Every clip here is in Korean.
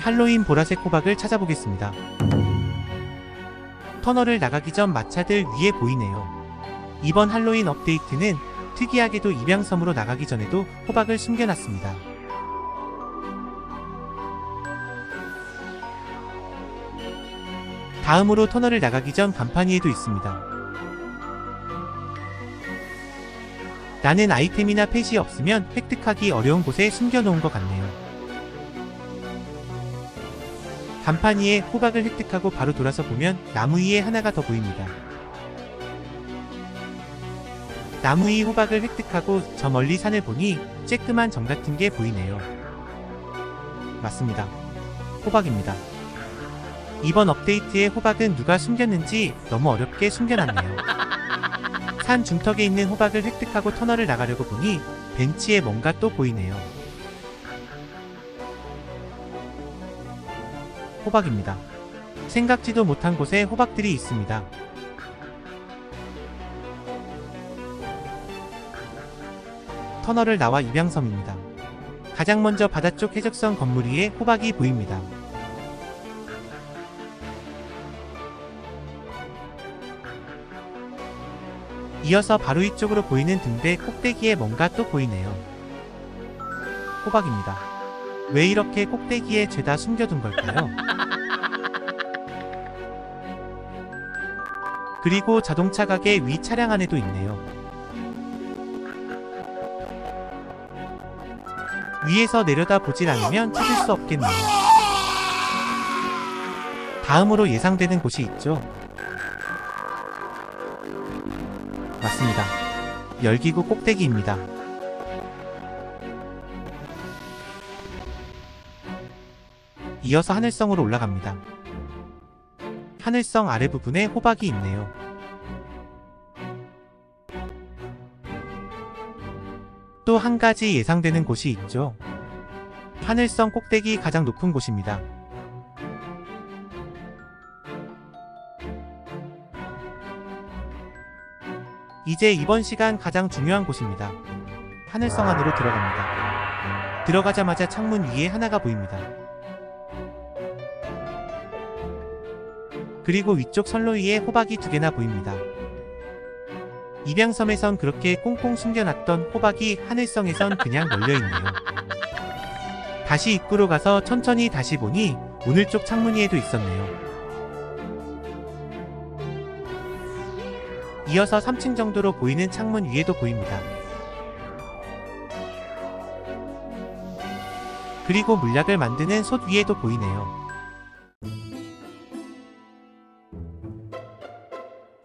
할로윈 보라색 호박을 찾아보겠습니다. 터널을 나가기 전 마차들 위에 보이네요. 이번 할로윈 업데이트는 특이하게도 입양섬으로 나가기 전에도 호박을 숨겨놨습니다. 다음으로 터널을 나가기 전 간판 위에도 있습니다. 나는 아이템이나 펫이 없으면 획득하기 어려운 곳에 숨겨놓은 것 같네요. 간판 위에 호박을 획득하고 바로 돌아서 보면 나무 위에 하나가 더 보입니다. 나무 위 호박을 획득하고 저 멀리 산을 보니 쬐끄만 점 같은 게 보이네요. 맞습니다. 호박입니다. 이번 업데이트에 호박은 누가 숨겼는지 너무 어렵게 숨겨놨네요. 산 중턱에 있는 호박을 획득하고 터널을 나가려고 보니 벤치에 뭔가 또 보이네요. 호박입니다. 생각지도 못한 곳에 호박들이 있습니다. 터널을 나와 입양섬입니다. 가장 먼저 바다 쪽 해적선 건물 위에 호박이 보입니다. 이어서 바로 이쪽으로 보이는 등대 꼭대기에 뭔가 또 보이네요. 호박입니다. 왜 이렇게 꼭대기에 죄다 숨겨둔 걸까요? 그리고 자동차 가게 위 차량 안에도 있네요. 위에서 내려다 보질 않으면 찾을 수 없겠네요. 다음으로 예상되는 곳이 있죠. 맞습니다. 열기구 꼭대기입니다. 이어서 하늘성으로 올라갑니다. 하늘성 아래 부분에 호박이 있네요. 또 한 가지 예상되는 곳이 있죠. 하늘성 꼭대기 가장 높은 곳입니다. 이제 이번 시간 가장 중요한 곳입니다. 하늘성 안으로 들어갑니다. 들어가자마자 창문 위에 하나가 보입니다. 그리고 위쪽 선로 위에 호박이 두 개나 보입니다. 입양섬에선 그렇게 꽁꽁 숨겨놨던 호박이 하늘성에선 그냥 널려있네요. 다시 입구로 가서 천천히 다시 보니 오늘 쪽 창문 위에도 있었네요. 이어서 3층 정도로 보이는 창문 위에도 보입니다. 그리고 물약을 만드는 솥 위에도 보이네요.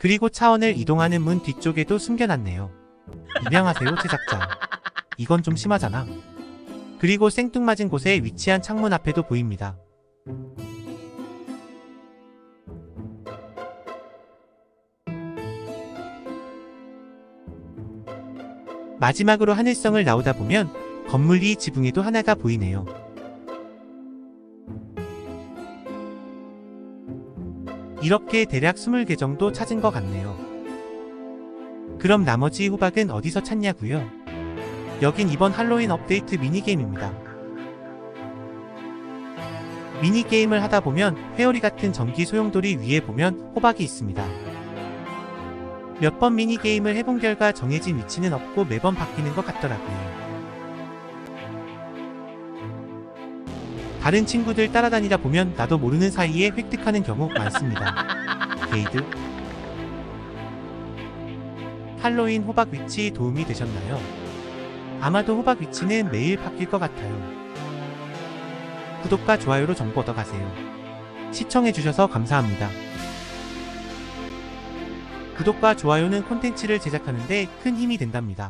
그리고 차원을 이동하는 문 뒤쪽에도 숨겨놨네요. 입양하세요, 제작자. 이건 좀 심하잖아. 그리고 생뚱맞은 곳에 위치한 창문 앞에도 보입니다. 마지막으로 하늘성을 나오다 보면 건물 위 지붕에도 하나가 보이네요. 이렇게 대략 20개 정도 찾은 것 같네요. 그럼 나머지 호박은 어디서 찾냐고요? 여긴 이번 할로윈 업데이트 미니게임입니다. 미니게임을 하다 보면 회오리 같은 전기 소용돌이 위에 보면 호박이 있습니다. 몇 번 미니게임을 해본 결과 정해진 위치는 없고 매번 바뀌는 것 같더라고요. 다른 친구들 따라다니다 보면 나도 모르는 사이에 획득하는 경우 많습니다. 게이드 할로윈 호박 위치 도움이 되셨나요? 아마도 호박 위치는 매일 바뀔 것 같아요. 구독과 좋아요로 정보 얻어가세요. 시청해주셔서 감사합니다. 구독과 좋아요는 콘텐츠를 제작하는데 큰 힘이 된답니다.